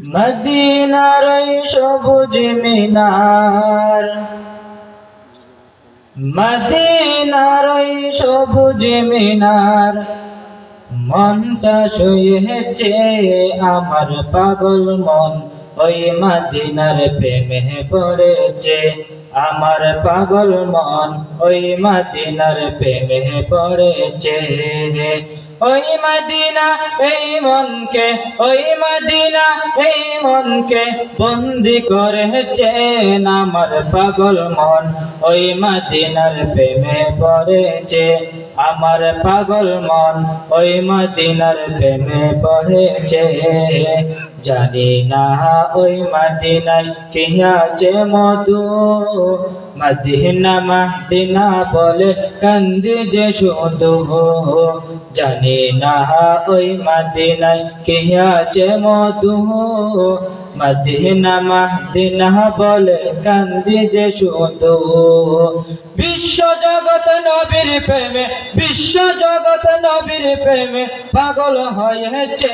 মদিনার সবুজ মিনার। মদিনার সবুজ মিনার। মনটা শুয়েছে আমার পাগল মন, ওই মদিনার প্রেমে পড়েছে। আমার পাগল মন, ওই মদিনার প্রেমে পড়েছে। ওই মদিনা, এই মনকে, ওই মদিনা, এই মনকে বন্দি করেছে আমার পাগল মন। ওই মদিনার প্রেমে পড়েছে আমার পাগল মন। ওই মদিনার প্রেমে পড়েছে, জানি না ওই মদিনায় কি আছে মধু। মদিনা মদিনা বলে কান্দি যে শুধু জানি না ওই মদিনায় কি আছে মধু। মদিনা মদিনা বলে কান্দি যে শুধু বিশ্ব জগৎ নবীর প্রেমে, বিশ্ব জগৎ নবীর প্রেমে পাগল হয়েছে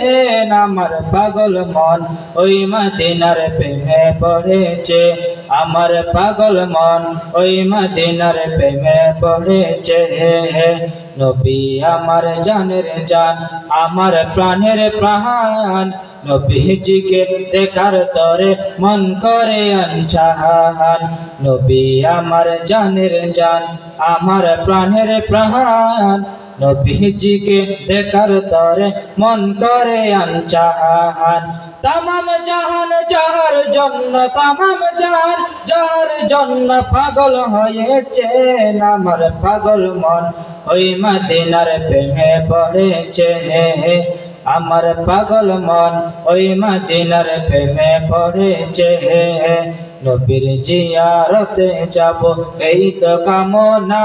আমার পাগল মন। ওই মদিনার প্রেমে পড়েছে আমার পাগল মন ওই মদিনার প্রেমে পড়েছে হে হে। নবী আমার জানের জান, আমার প্রাণের প্রাণ। নবীজিকে দেখার তরে মন করে আনছাহান নবী আমার জানের জান, আমার প্রাণের প্রাণ। নবীজিকে দেখার তরে মন করে আনছাহান তামাম জাহান যাহার জন্য, তামাম জাহান যাহার জন্য পাগল হয়েছে আমার পাগল মন। ওই মদিনার প্রেমে পড়েছে আমার পাগল মন। ওই মদিনার প্রেমে পড়েছে নবীর জিয়ারতে যাব, এই তো কামনা।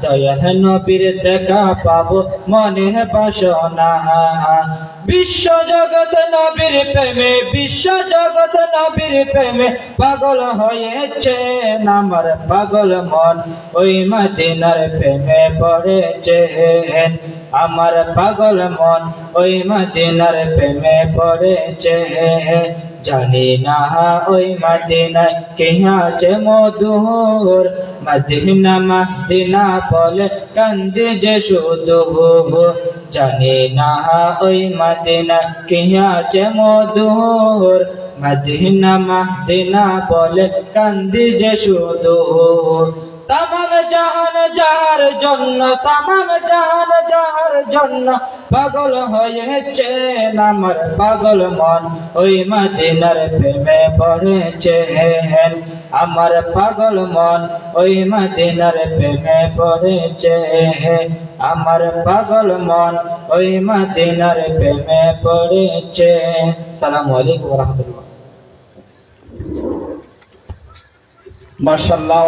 দয়াল নবীর দেখা পাবো মনের বাসনা। বিশ্ব জগৎ নবীর প্রেমে, বিশ্ব জগৎ নবীর প্রেমে পাগল হয়েছে আমার পাগল মন? ওই মদিনার প্রেমে পড়েছে আমার পাগল মন। ওই মদিনার প্রেমে পড়েছে জানি না ওই মদিনায় কে আছে মধুর মদিনা মদিনা বলে কান্দে যে শুধু জানি না ওই মদিনা কে আছে মধুর মদিনা মদিনা বলে কান্দি যে শুধু তামাম জাহান যাহার জন্য তামাম জাহান যাহার জন্য পাগল হয়েছে আমার পাগল মন? ওই মদিনার প্রেমে পড়েছে হেন। আমার পাগল মন, ওই মদিনার প্রেমে পড়েছে হে আমার পাগল মন, ওই মদিনার প্রেমে পড়েছে। সালাম আলাইকুম রহমতুল্লাহ। মার্শাল্লাহ